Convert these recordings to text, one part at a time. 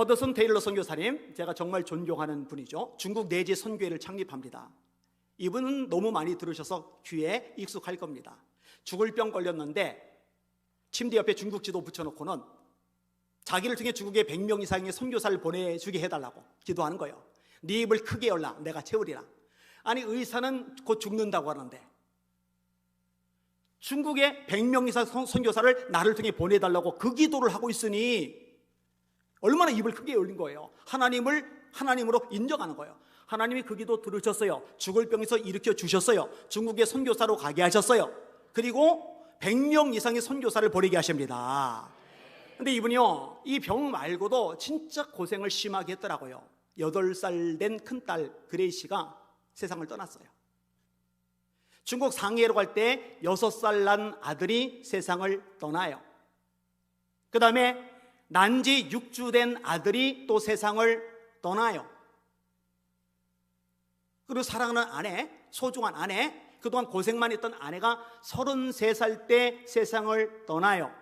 허더슨 테일러 선교사님, 제가 정말 존경하는 분이죠. 중국 내지 선교회를 창립합니다. 이분은 너무 많이 들으셔서 귀에 익숙할 겁니다. 죽을 병 걸렸는데 침대 옆에 중국 지도 붙여놓고는 자기를 통해 중국에 100명 이상의 선교사를 보내주게 해달라고 기도하는 거예요. 네 입을 크게 열라, 내가 채우리라. 아니 의사는 곧 죽는다고 하는데 중국에 100명 이상 선- 선교사를 나를 통해 보내달라고 그 기도를 하고 있으니 얼마나 입을 크게 열린 거예요. 하나님을 하나님으로 인정하는 거예요. 하나님이 그 기도 들으셨어요. 죽을 병에서 일으켜 주셨어요. 중국에 선교사로 가게 하셨어요. 그리고 100명 이상의 선교사를 보내게 하십니다. 근데 이분이요, 이 병 말고도 진짜 고생을 심하게 했더라고요. 8살 된 큰딸 그레이시가 세상을 떠났어요. 중국 상해로 갈 때 6살 난 아들이 세상을 떠나요. 그 다음에 난지 6주 된 아들이 또 세상을 떠나요. 그리고 사랑하는 아내, 소중한 아내, 그동안 고생만 했던 아내가 33살 때 세상을 떠나요.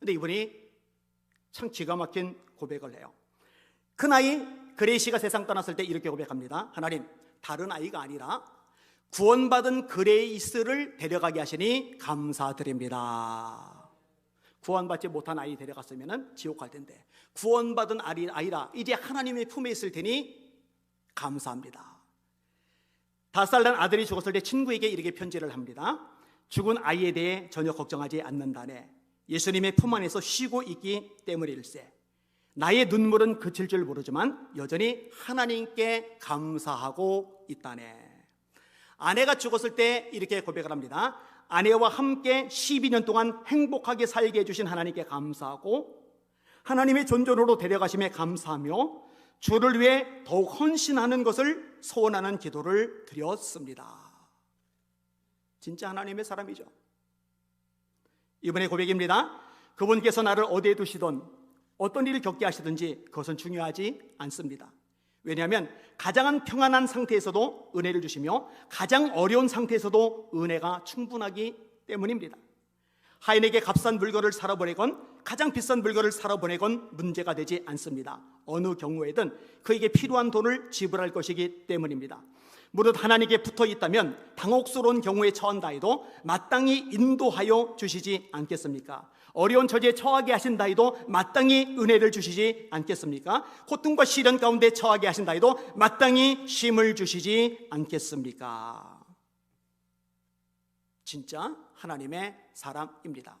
근데 이분이 참 기가 막힌 고백을 해요. 그 나이 그레이시가 세상 떠났을 때 이렇게 고백합니다. 하나님, 다른 아이가 아니라 구원받은 그레이스를 데려가게 하시니 감사드립니다. 구원받지 못한 아이 데려갔으면 지옥 갈 텐데 구원받은 아이, 아이라 이제 하나님의 품에 있을 테니 감사합니다. 다섯 살 난 아들이 죽었을 때 친구에게 이렇게 편지를 합니다. 죽은 아이에 대해 전혀 걱정하지 않는다네. 예수님의 품 안에서 쉬고 있기 때문일세. 나의 눈물은 그칠 줄 모르지만 여전히 하나님께 감사하고 있다네. 아내가 죽었을 때 이렇게 고백을 합니다. 아내와 함께 12년 동안 행복하게 살게 해주신 하나님께 감사하고 하나님의 존전으로 데려가심에 감사하며 주를 위해 더욱 헌신하는 것을 소원하는 기도를 드렸습니다. 진짜 하나님의 사람이죠. 이번에 고백입니다. 그분께서 나를 어디에 두시던 어떤 일을 겪게 하시든지 그것은 중요하지 않습니다. 왜냐하면 가장 평안한 상태에서도 은혜를 주시며 가장 어려운 상태에서도 은혜가 충분하기 때문입니다. 하인에게 값싼 물건을 사러 보내건 가장 비싼 물건을 사러 보내건 문제가 되지 않습니다. 어느 경우에든 그에게 필요한 돈을 지불할 것이기 때문입니다. 무릇 하나님께 붙어 있다면 당혹스러운 경우에 처한다 해도 마땅히 인도하여 주시지 않겠습니까? 어려운 처지에 처하게 하신다 해도 마땅히 은혜를 주시지 않겠습니까? 고통과 시련 가운데 처하게 하신다 해도 마땅히 쉼을 주시지 않겠습니까? 진짜 하나님의 사람입니다.